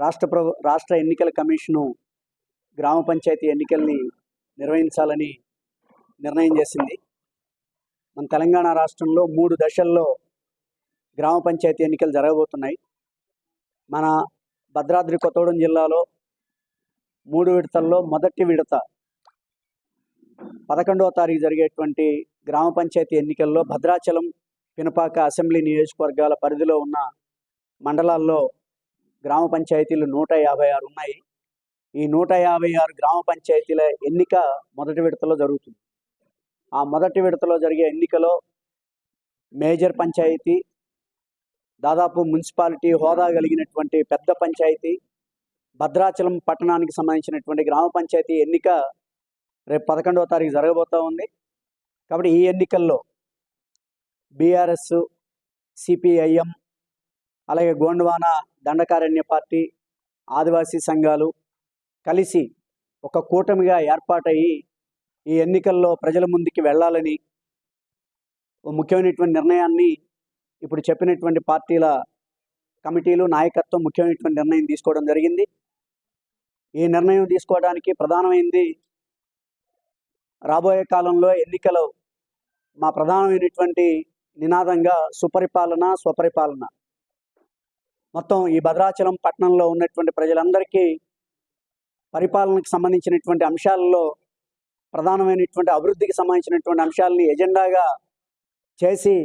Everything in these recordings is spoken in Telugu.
రాష్ట్ర ప్రభు రాష్ట్ర ఎన్నికల కమిషను గ్రామ పంచాయతీ ఎన్నికల్ని నిర్వహించాలని నిర్ణయం చేసింది. మన తెలంగాణ రాష్ట్రంలో మూడు దశల్లో గ్రామ పంచాయతీ ఎన్నికలు జరగబోతున్నాయి. మన భద్రాద్రి కొత్తగూడెం జిల్లాలో మూడు విడతల్లో మొదటి విడత పదకొండవ తారీఖు జరిగేటువంటి గ్రామ పంచాయతీ ఎన్నికల్లో భద్రాచలం పినపాక అసెంబ్లీ నియోజకవర్గాల పరిధిలో ఉన్న మండలాల్లో గ్రామ పంచాయతీలు నూట యాభై ఆరు ఉన్నాయి. ఈ నూట యాభై ఆరు గ్రామ పంచాయతీల ఎన్నిక మొదటి విడతలో జరుగుతుంది. ఆ మొదటి విడతలో జరిగే ఎన్నికలో మేజర్ పంచాయతీ దాదాపు మున్సిపాలిటీ హోదా కలిగినటువంటి పెద్ద పంచాయతీ భద్రాచలం పట్టణానికి సంబంధించినటువంటి గ్రామ పంచాయతీ ఎన్నిక రేపు పదకొండవ తారీఖు జరగబోతూ ఉంది. కాబట్టి ఈ ఎన్నికల్లో బీఆర్ఎస్ సిపిఐఎం అలాగే గోండవాన దండకారణ్య పార్టీ ఆదివాసీ సంఘాలు కలిసి ఒక కూటమిగా ఏర్పాటయ్యి ఈ ఎన్నికల్లో ప్రజల ముందుకి వెళ్ళాలని ఓ ముఖ్యమైనటువంటి నిర్ణయాన్ని ఇప్పుడు చెప్పినటువంటి పార్టీల కమిటీలు నాయకత్వం ముఖ్యమైనటువంటి నిర్ణయం తీసుకోవడం జరిగింది. ఈ నిర్ణయం తీసుకోవడానికి ప్రధానమైంది రాబోయే కాలంలో ఎన్నికలు మా ప్రధానమైనటువంటి నినాదంగా సుపరిపాలన స్వపరిపాలన. మొత్తం ఈ భద్రాచలం పట్టణంలో ఉన్నటువంటి ప్రజలందరికీ పరిపాలనకు సంబంధించినటువంటి అంశాలలో ప్రధానమైనటువంటి అభివృద్ధికి సంబంధించినటువంటి అంశాలని ఎజెండాగా చేసి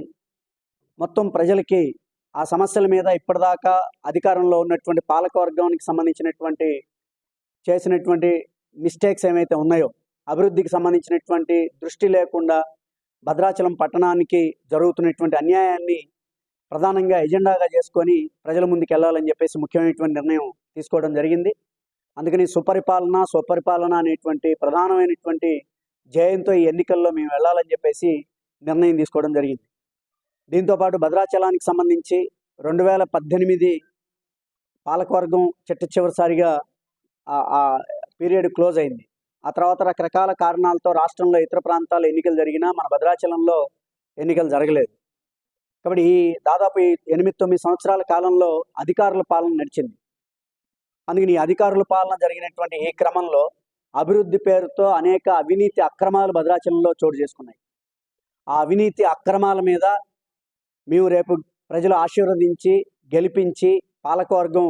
మొత్తం ప్రజలకి ఆ సమస్యల మీద ఇప్పటిదాకా అధికారంలో ఉన్నటువంటి పాలకవర్గానికి సంబంధించినటువంటి చేసినటువంటి మిస్టేక్స్ ఏమైతే ఉన్నాయో అభివృద్ధికి సంబంధించినటువంటి దృష్టి లేకుండా భద్రాచలం పట్టణానికి జరుగుతున్నటువంటి అన్యాయాన్ని ప్రధానంగా ఎజెండాగా చేసుకొని ప్రజల ముందుకు వెళ్ళాలని చెప్పేసి ముఖ్యమైనటువంటి నిర్ణయం తీసుకోవడం జరిగింది. అందుకని సుపరిపాలన స్వపరిపాలన అనేటువంటి ప్రధానమైనటువంటి జయంతో ఈ ఎన్నికల్లో మేము వెళ్ళాలని చెప్పేసి నిర్ణయం తీసుకోవడం జరిగింది. దీంతోపాటు భద్రాచలానికి సంబంధించి రెండు వేల పద్దెనిమిది పాలకవర్గం చిట్ట చివరిసారిగా ఆ- పీరియడ్ క్లోజ్ అయింది. ఆ తర్వాత రకరకాల కారణాలతో రాష్ట్రంలో ఇతర ప్రాంతాల్లో ఎన్నికలు జరిగినా మన భద్రాచలంలో ఎన్నికలు జరగలేదు. కాబట్టి ఈ దాదాపు ఎనిమిది తొమ్మిది సంవత్సరాల కాలంలో అధికారుల పాలన నడిచింది. అందుకని ఈ అధికారుల పాలన జరిగినటువంటి ఈ క్రమంలో అభివృద్ధి పేరుతో అనేక అవినీతి అక్రమాలు భద్రాచలంలో చోటు చేసుకున్నాయి. ఆ అవినీతి అక్రమాల మీద మేము రేపు ప్రజలు ఆశీర్వదించి గెలిపించి పాలకవర్గం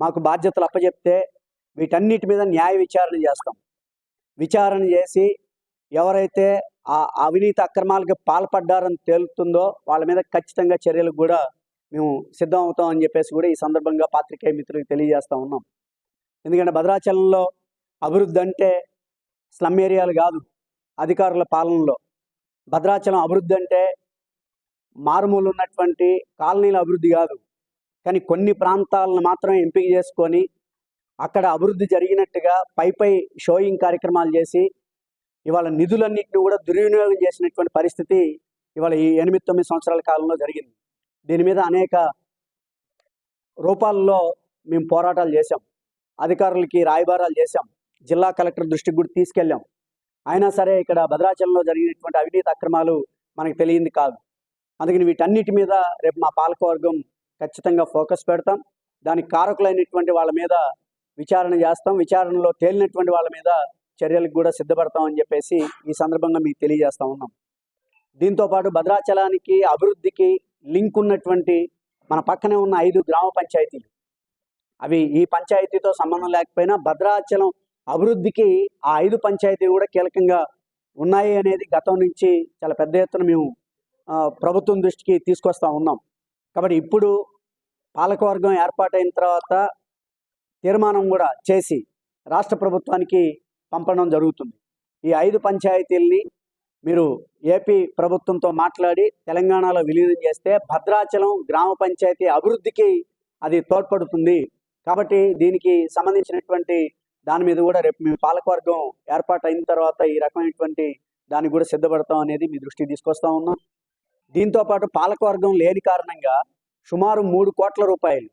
మాకు బాధ్యతలు అప్పచెప్తే వీటన్నిటి మీద న్యాయ విచారణ చేస్తాం. విచారణ చేసి ఎవరైతే ఆ అవినీతి అక్రమాలకు పాల్పడ్డారని తేలుతుందో వాళ్ళ మీద ఖచ్చితంగా చర్యలకు కూడా మేము సిద్ధం అవుతాం అని చెప్పేసి కూడా ఈ సందర్భంగా పాత్రికేయ మిత్రులకు తెలియజేస్తూ ఉన్నాం. ఎందుకంటే భద్రాచలంలో అభివృద్ధి అంటే స్లమ్ ఏరియాలు కాదు అధికారుల పాలనలో. భద్రాచలం అభివృద్ధి అంటే మారుమూలు ఉన్నటువంటి కాలనీల అభివృద్ధి కాదు. కానీ కొన్ని ప్రాంతాలను మాత్రం ఎంపిక చేసుకొని అక్కడ అభివృద్ధి జరిగినట్టుగా పై పై షోయింగ్ కార్యక్రమాలు చేసి ఇవాళ నిధులన్నింటినీ కూడా దుర్వినియోగం చేసినటువంటి పరిస్థితి ఇవాళ ఈ ఎనిమిది తొమ్మిది సంవత్సరాల కాలంలో జరిగింది. దీని మీద అనేక రూపాల్లో మేము పోరాటాలు చేశాం. అధికారులకి రాయబారాలు చేశాం. జిల్లా కలెక్టర్ దృష్టికి కూడా తీసుకెళ్ళాం. అయినా సరే ఇక్కడ భద్రాచలంలో జరిగినటువంటి అవినీతి అక్రమాలు మనకు తెలియంది కాదు. అందుకని వీటన్నిటి మీద రేపు మా పాలకవర్గం ఖచ్చితంగా ఫోకస్ పెడతాం. దానికి కారకులైనటువంటి వాళ్ళ మీద విచారణ చేస్తాం. విచారణలో తేలినటువంటి వాళ్ళ మీద చర్యలకు కూడా సిద్ధపడతామని చెప్పేసి ఈ సందర్భంగా మీకు తెలియజేస్తా ఉన్నాం. దీంతో పాటు భద్రాచలానికి అభివృద్ధికి లింక్ ఉన్నటువంటి మన పక్కనే ఉన్న ఐదు గ్రామ పంచాయతీలు. అవి ఈ పంచాయతీతో సంబంధం లేకపోయినా భద్రాచలం అభివృద్ధికి ఆ ఐదు పంచాయతీలు కూడా కీలకంగా ఉన్నాయి అనేది గతం నుంచి చాలా పెద్ద ఎత్తున మేము ప్రభుత్వం దృష్టికి తీసుకొస్తూ ఉన్నాం. కాబట్టి ఇప్పుడు పాలకవర్గం ఏర్పాటైన తర్వాత తీర్మానం కూడా చేసి రాష్ట్ర ప్రభుత్వానికి పంపడం జరుగుతుంది. ఈ ఐదు పంచాయతీల్ని మీరు ఏపీ ప్రభుత్వంతో మాట్లాడి తెలంగాణలో విలీనం చేస్తే భద్రాచలం గ్రామ పంచాయతీ అభివృద్ధికి అది తోడ్పడుతుంది. కాబట్టి దీనికి సంబంధించినటువంటి దాని మీద కూడా రేపు మీ పాలకవర్గం ఏర్పాటు అయిన తర్వాత ఈ రకమైనటువంటి దానికి కూడా సిద్ధపడతాం అనేది మీ దృష్టికి తీసుకొస్తా ఉన్నాం. దీంతో పాటు పాలకవర్గం లేని కారణంగా సుమారు మూడు కోట్ల రూపాయలు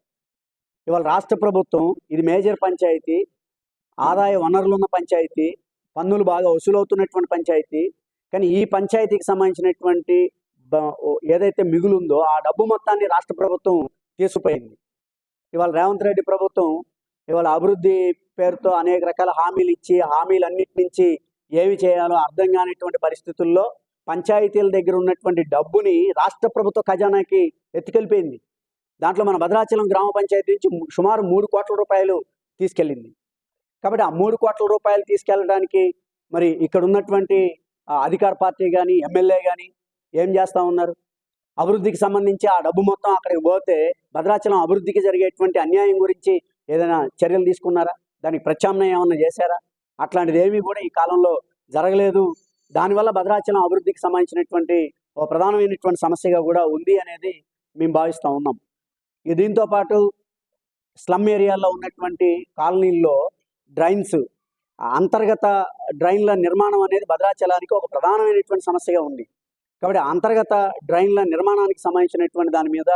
ఇవాళ రాష్ట్ర ప్రభుత్వం ఇది మేజర్ పంచాయతీ ఆదాయ వనరులు ఉన్న పంచాయతీ పన్నులు బాగా వసూలవుతున్నటువంటి పంచాయతీ. కానీ ఈ పంచాయతీకి సంబంధించినటువంటి ఏదైతే మిగులుందో ఆ డబ్బు మొత్తాన్ని రాష్ట్ర ప్రభుత్వం తీసుకుపోయింది. ఇవాళ రేవంత్ రెడ్డి ప్రభుత్వం ఇవాళ అభివృద్ధి పేరుతో అనేక రకాల హామీలు ఇచ్చి హామీలన్నిటి నుంచి ఏమి చేయాలో అర్థం కానిటువంటి పరిస్థితుల్లో పంచాయతీల దగ్గర ఉన్నటువంటి డబ్బుని రాష్ట్ర ప్రభుత్వ ఖజానాకి ఎత్తుకెళ్ళిపోయింది. దాంట్లో మన భద్రాచలం గ్రామ పంచాయతీ నుంచి సుమారు మూడు కోట్ల రూపాయలు తీసుకెళ్ళింది. కాబట్టి ఆ మూడు కోట్ల రూపాయలు తీసుకెళ్ళడానికి మరి ఇక్కడ ఉన్నటువంటి అధికార పార్టీ కానీ ఎమ్మెల్యే కానీ ఏం చేస్తూ ఉన్నారు? అభివృద్ధికి సంబంధించి ఆ డబ్బు మొత్తం అక్కడికి పోతే భద్రాచలం అభివృద్ధికి జరిగేటువంటి అన్యాయం గురించి ఏదైనా చర్యలు తీసుకున్నారా? దానికి ప్రత్యామ్నాయం ఏమన్నా చేశారా? అట్లాంటిది ఏమీ కూడా ఈ కాలంలో జరగలేదు. దానివల్ల భద్రాచలం అభివృద్ధికి సంబంధించినటువంటి ఒక ప్రధానమైనటువంటి సమస్యగా కూడా ఉంది అనేది మేము భావిస్తూ ఉన్నాం. ఇది దీంతో పాటు స్లమ్ ఏరియాలో ఉన్నటువంటి కాలనీల్లో డ్రైన్స్. అంతర్గత డ్రైన్ల నిర్మాణం అనేది భద్రాచలానికి ఒక ప్రధానమైనటువంటి సమస్యగా ఉంది. కాబట్టి అంతర్గత డ్రైన్ల నిర్మాణానికి సంబంధించినటువంటి దాని మీద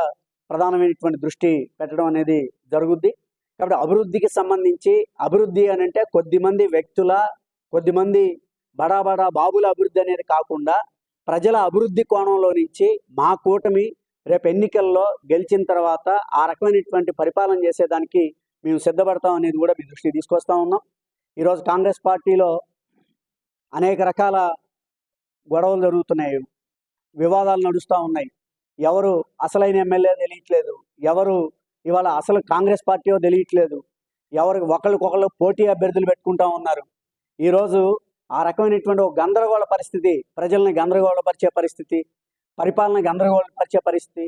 ప్రధానమైనటువంటి దృష్టి పెట్టడం అనేది జరుగుద్ది. కాబట్టి అభివృద్ధికి సంబంధించి అభివృద్ధి అని అంటే కొద్దిమంది వ్యక్తుల కొద్దిమంది బడా బడా బాబుల అభివృద్ధి అనేది కాకుండా ప్రజల అభివృద్ధి కోణంలో నుంచి మా కూటమి రేపు ఎన్నికల్లో గెలిచిన తర్వాత ఆ రకమైనటువంటి పరిపాలన చేసేదానికి మేము సిద్ధపడతాం అనేది కూడా మీ దృష్టికి తీసుకొస్తా ఉన్నాం. ఈరోజు కాంగ్రెస్ పార్టీలో అనేక రకాల గొడవలు జరుగుతున్నాయి. వివాదాలు నడుస్తూ ఉన్నాయి. ఎవరు అసలైన ఎమ్మెల్యే తెలియట్లేదు. ఎవరు ఇవాళ అసలు కాంగ్రెస్ పార్టీయో తెలియట్లేదు. ఎవరికి ఒకరికొకరు పోటీ అభ్యర్థులు పెట్టుకుంటా ఉన్నారు. ఈరోజు ఆ రకమైనటువంటి ఒక గందరగోళ పరిస్థితి ప్రజల్ని గందరగోళపరిచే పరిస్థితి పరిపాలన గందరగోళపరిచే పరిస్థితి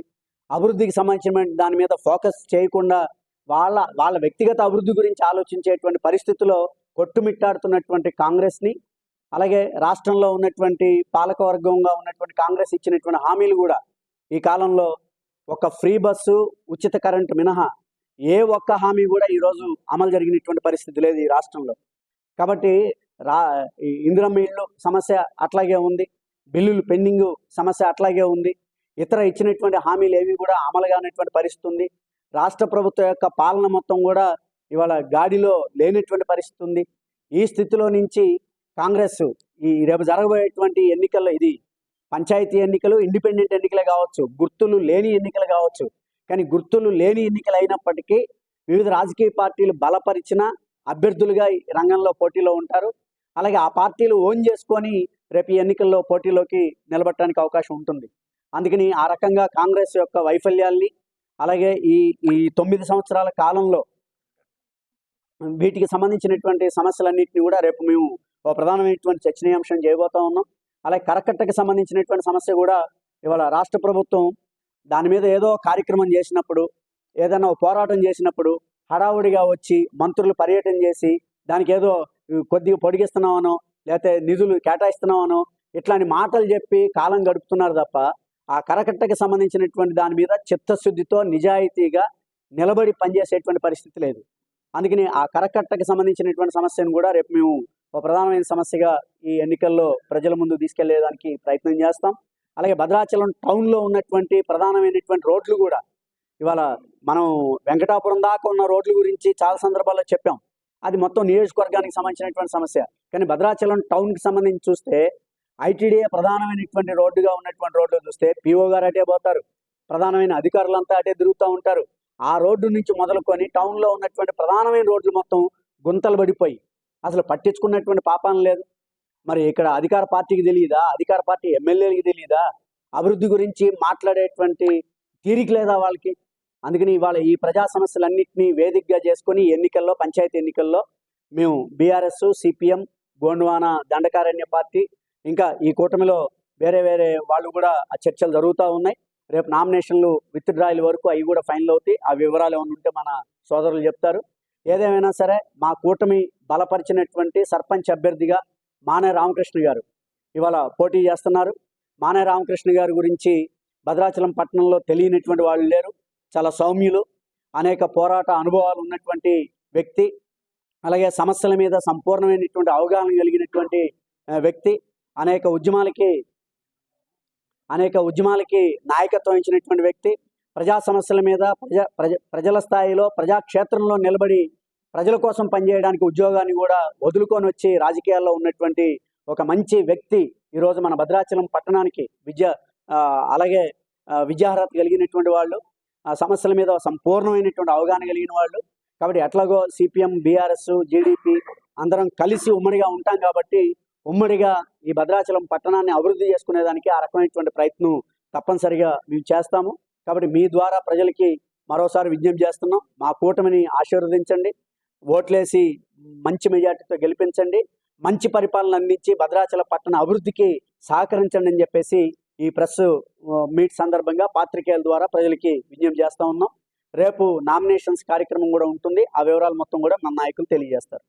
అభివృద్ధికి సంబంధించిన దాని మీద ఫోకస్ చేయకుండా వాళ్ళ వాళ్ళ వ్యక్తిగత అభివృద్ధి గురించి ఆలోచించేటువంటి పరిస్థితిలో కొట్టుమిట్టాడుతున్నటువంటి కాంగ్రెస్ని అలాగే రాష్ట్రంలో ఉన్నటువంటి పాలకవర్గంగా ఉన్నటువంటి కాంగ్రెస్ ఇచ్చినటువంటి హామీలు కూడా ఈ కాలంలో ఒక ఫ్రీ బస్సు ఉచిత కరెంటు మినహా ఏ ఒక్క హామీ కూడా ఈరోజు అమలు జరిగినటువంటి పరిస్థితి లేదు ఈ రాష్ట్రంలో. కాబట్టి రా ఇందిరమ్మ ఇళ్ళు సమస్య అట్లాగే ఉంది బిల్లులు పెండింగ్ సమస్య అట్లాగే ఉంది ఇతర ఇచ్చినటువంటి హామీలు ఏవి కూడా అమలు కానటువంటి పరిస్థితి ఉంది. రాష్ట్ర ప్రభుత్వం యొక్క పాలన మొత్తం కూడా ఇవాళ గాడిలో లేనటువంటి పరిస్థితి ఉంది. ఈ స్థితిలో నుంచి కాంగ్రెస్ ఈ రేపు జరగబోయేటువంటి ఎన్నికల్లో ఇది పంచాయతీ ఎన్నికలు ఇండిపెండెంట్ ఎన్నికలే కావచ్చు గుర్తులు లేని ఎన్నికలు కావచ్చు కానీ గుర్తులు లేని ఎన్నికలు అయినప్పటికీ వివిధ రాజకీయ పార్టీలు బలపరిచిన అభ్యర్థులుగా ఈ రంగంలో పోటీలో ఉంటారు. అలాగే ఆ పార్టీలు ఓన్ చేసుకొని రేపు ఈ ఎన్నికల్లో పోటీలోకి నిలబట్టడానికి అవకాశం ఉంటుంది. అందుకని ఆ రకంగా కాంగ్రెస్ యొక్క వైఫల్యాల్ని అలాగే ఈ ఈ తొమ్మిది సంవత్సరాల కాలంలో వీటికి సంబంధించినటువంటి సమస్యలన్నింటినీ కూడా రేపు మేము ఒక ప్రధానమైనటువంటి చర్చనీయాంశం చేయబోతా ఉన్నాం. అలాగే కరకట్టకి సంబంధించినటువంటి సమస్య కూడా ఇవాళ రాష్ట్ర ప్రభుత్వం దాని మీద ఏదో కార్యక్రమం చేసినప్పుడు ఏదైనా పోరాటం చేసినప్పుడు హడావుడిగా వచ్చి మంత్రులు పర్యటన చేసి దానికి ఏదో కొద్దిగా పొడిగిస్తున్నామనో లేకపోతే నిధులు కేటాయిస్తున్నామనో ఇట్లాంటి మాటలు చెప్పి కాలం గడుపుతున్నారు తప్ప ఆ కరకట్టకి సంబంధించినటువంటి దాని మీద చిత్తశుద్ధితో నిజాయితీగా నిలబడి పనిచేసేటువంటి పరిస్థితి లేదు. అందుకని ఆ కరకట్టకి సంబంధించినటువంటి సమస్యను కూడా రేపు మేము ఒక ప్రధానమైన సమస్యగా ఈ ఎన్నికల్లో ప్రజల ముందు తీసుకెళ్ళేదానికి ప్రయత్నం చేస్తాం. అలాగే భద్రాచలం టౌన్లో ఉన్నటువంటి ప్రధానమైనటువంటి రోడ్లు కూడా ఇవాళ మనం వెంకటాపురం దాకా ఉన్న రోడ్ల గురించి చాలా సందర్భాల్లో చెప్పాం. అది మొత్తం నియోజకవర్గానికి సంబంధించినటువంటి సమస్య. కానీ భద్రాచలం టౌన్కి సంబంధించి చూస్తే ఐటీడీఏ ప్రధానమైనటువంటి రోడ్డుగా ఉన్నటువంటి రోడ్లు చూస్తే పిఓ గారు అటే పోతారు. ప్రధానమైన అధికారులంతా అటే తిరుగుతూ ఉంటారు. ఆ రోడ్డు నుంచి మొదలుకొని టౌన్లో ఉన్నటువంటి ప్రధానమైన రోడ్లు మొత్తం గుంతలు పడిపోయి అసలు పట్టించుకున్నటువంటి పాపం లేదు. మరి ఇక్కడ అధికార పార్టీకి తెలియదా అధికార పార్టీ ఎమ్మెల్యేలకి తెలియదా అభివృద్ధి గురించి మాట్లాడేటువంటి తీరిక లేదా వాళ్ళకి? అందుకని ఇవాళ ఈ ప్రజా సమస్యలన్నింటినీ వేదికగా చేసుకొని ఎన్నికల్లో పంచాయతీ ఎన్నికల్లో మేము BRS CPM Gondwana Dandakaranya party ఇంకా ఈ కూటమిలో వేరే వేరే వాళ్ళు కూడా ఆ చర్చలు జరుగుతూ ఉన్నాయి. రేపు నామినేషన్లు విత్ డ్రాయల్ వరకు అవి కూడా ఫైనల్ అవుతాయి. ఆ వివరాలు ఏమైనా ఉంటే మన సోదరులు చెప్తారు. ఏదేమైనా సరే మా కూటమి బలపరిచినటువంటి సర్పంచ్ అభ్యర్థిగా మానే రామకృష్ణ గారు ఇవాళ పోటీ చేస్తున్నారు. మానే రామకృష్ణ గారి గురించి భద్రాచలం పట్టణంలో తెలియనటువంటి వాళ్ళు లేరు. చాలా సౌమ్యులు అనేక పోరాట అనుభవాలు ఉన్నటువంటి వ్యక్తి అలాగే సమస్యల మీద సంపూర్ణమైనటువంటి అవగాహన కలిగినటువంటి వ్యక్తి. అనేక ఉద్యమాలకి అనేక ఉద్యమాలకి నాయకత్వం ఇచ్చినటువంటి వ్యక్తి ప్రజా సమస్యల మీద ప్రజా ప్రజ ప్రజల స్థాయిలో ప్రజాక్షేత్రంలో నిలబడి ప్రజల కోసం పనిచేయడానికి ఉద్యోగాన్ని కూడా వదులుకొని వచ్చి రాజకీయాల్లో ఉన్నటువంటి ఒక మంచి వ్యక్తి ఈరోజు మన భద్రాచలం పట్టణానికి విద్య అలాగే విద్యార్హత కలిగినటువంటి వాళ్ళు సమస్యల మీద సంపూర్ణమైనటువంటి అవగాహన కలిగిన వాళ్ళు. కాబట్టి ఎట్లాగో సిపిఎం బీఆర్ఎస్ జీడిపి అందరం కలిసి ఉమ్మడిగా ఉంటాం కాబట్టి ఉమ్మడిగా ఈ భద్రాచలం పట్టణాన్ని అభివృద్ధి చేసుకునేదానికి ఆ రకమైనటువంటి ప్రయత్నం తప్పనిసరిగా మేము చేస్తాము. కాబట్టి మీ ద్వారా ప్రజలకి మరోసారి విజ్ఞప్తి చేస్తున్నాం. మా కూటమిని ఆశీర్వదించండి. ఓట్లేసి మంచి మెజార్టీతో గెలిపించండి. మంచి పరిపాలన అందించి భద్రాచల పట్టణ అభివృద్ధికి సహకరించండి అని చెప్పేసి ఈ ప్రెస్ మీట్ సందర్భంగా పాత్రికేయుల ద్వారా ప్రజలకి విజ్ఞప్తి చేస్తూ ఉన్నాం. రేపు నామినేషన్స్ కార్యక్రమం కూడా ఉంటుంది. ఆ వివరాలు మొత్తం కూడా మన నాయకులు తెలియజేస్తారు.